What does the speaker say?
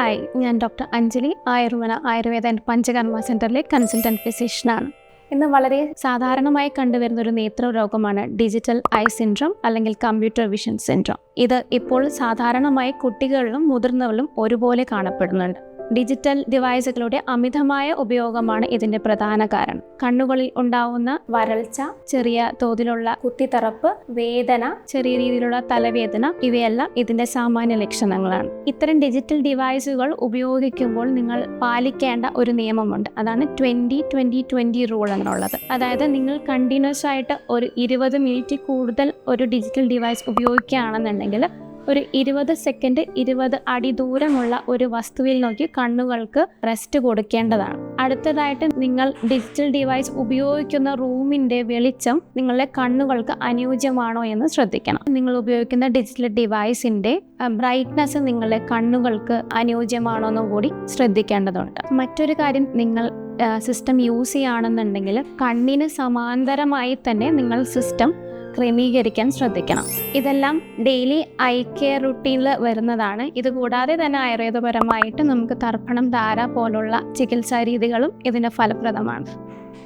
Hi ഞാൻ doctor Anjali Ayurveda Ayurveda and Panchakarma സെന്ററിലെ consultant ഫിസിഷ്യനാണ് ഇന്ന് വളരെ സാധാരണമായി കണ്ടുവരുന്ന ഒരു നേത്ര രോഗമാണ് ഡിജിറ്റൽ ഐ സിൻഡ്രോം അല്ലെങ്കിൽ കമ്പ്യൂട്ടർ വിഷൻ സിൻഡ്രോം ഇത് ഇപ്പോൾ സാധാരണമായി കുട്ടികളിലും മുതിർന്നവരിലും ഒരുപോലെ കാണപ്പെടുന്നുണ്ട്. ഡിജിറ്റൽ ഡിവൈസുകളുടെ അമിതമായ ഉപയോഗമാണ് ഇതിന്റെ പ്രധാന കാരണം. കണ്ണുകളിൽ ഉണ്ടാവുന്ന വരൾച്ച ചെറിയ തോതിലുള്ള കുത്തിത്തറപ്പ് വേദന ചെറിയ രീതിയിലുള്ള തലവേദന ഇവയെല്ലാം ഇതിന്റെ സാമാന്യ ലക്ഷണങ്ങളാണ്. ഇത്തരം ഡിജിറ്റൽ ഡിവൈസുകൾ ഉപയോഗിക്കുമ്പോൾ നിങ്ങൾ പാലിക്കേണ്ട ഒരു നിയമമുണ്ട്. അതാണ് ട്വന്റി ട്വന്റി ട്വന്റി റൂൾ എന്നുള്ളത്. അതായത് നിങ്ങൾ കണ്ടിന്യൂസ് ആയിട്ട് ഒരു ഇരുപത് മിനിറ്റ് കൂടുതൽ ഒരു ഡിജിറ്റൽ ഡിവൈസ് ഉപയോഗിക്കുകയാണെന്നുണ്ടെങ്കിൽ ഒരു ഇരുപത് സെക്കൻഡ് ഇരുപത് അടി ദൂരമുള്ള ഒരു വസ്തുവിൽ നോക്കി കണ്ണുകൾക്ക് റെസ്റ്റ് കൊടുക്കേണ്ടതാണ്. അടുത്തതായിട്ട് നിങ്ങൾ ഡിജിറ്റൽ ഡിവൈസ് ഉപയോഗിക്കുന്ന റൂമിന്റെ വെളിച്ചം നിങ്ങളുടെ കണ്ണുകൾക്ക് അനുയോജ്യമാണോ എന്ന് ശ്രദ്ധിക്കണം. നിങ്ങൾ ഉപയോഗിക്കുന്ന ഡിജിറ്റൽ ഡിവൈസിന്റെ ബ്രൈറ്റ്നസ് നിങ്ങളുടെ കണ്ണുകൾക്ക് അനുയോജ്യമാണോ എന്നും കൂടി ശ്രദ്ധിക്കേണ്ടതുണ്ട്. മറ്റൊരു കാര്യം നിങ്ങൾ സിസ്റ്റം യൂസ് ചെയ്യുകയാണെന്നുണ്ടെങ്കിൽ കണ്ണിന് സമാന്തരമായി തന്നെ നിങ്ങൾ സിസ്റ്റം ക്രമീകരിക്കാൻ ശ്രദ്ധിക്കണം. ഇതെല്ലാം ഡെയിലി ഐ കെയർ റുട്ടീനിൽ വരുന്നതാണ്. ഇത് കൂടാതെ തന്നെ ആയുർവേദപരമായിട്ട് നമുക്ക് തർപ്പണം ധാര പോലുള്ള ചികിത്സാ രീതികളും ഇതിന് ഫലപ്രദമാണ്.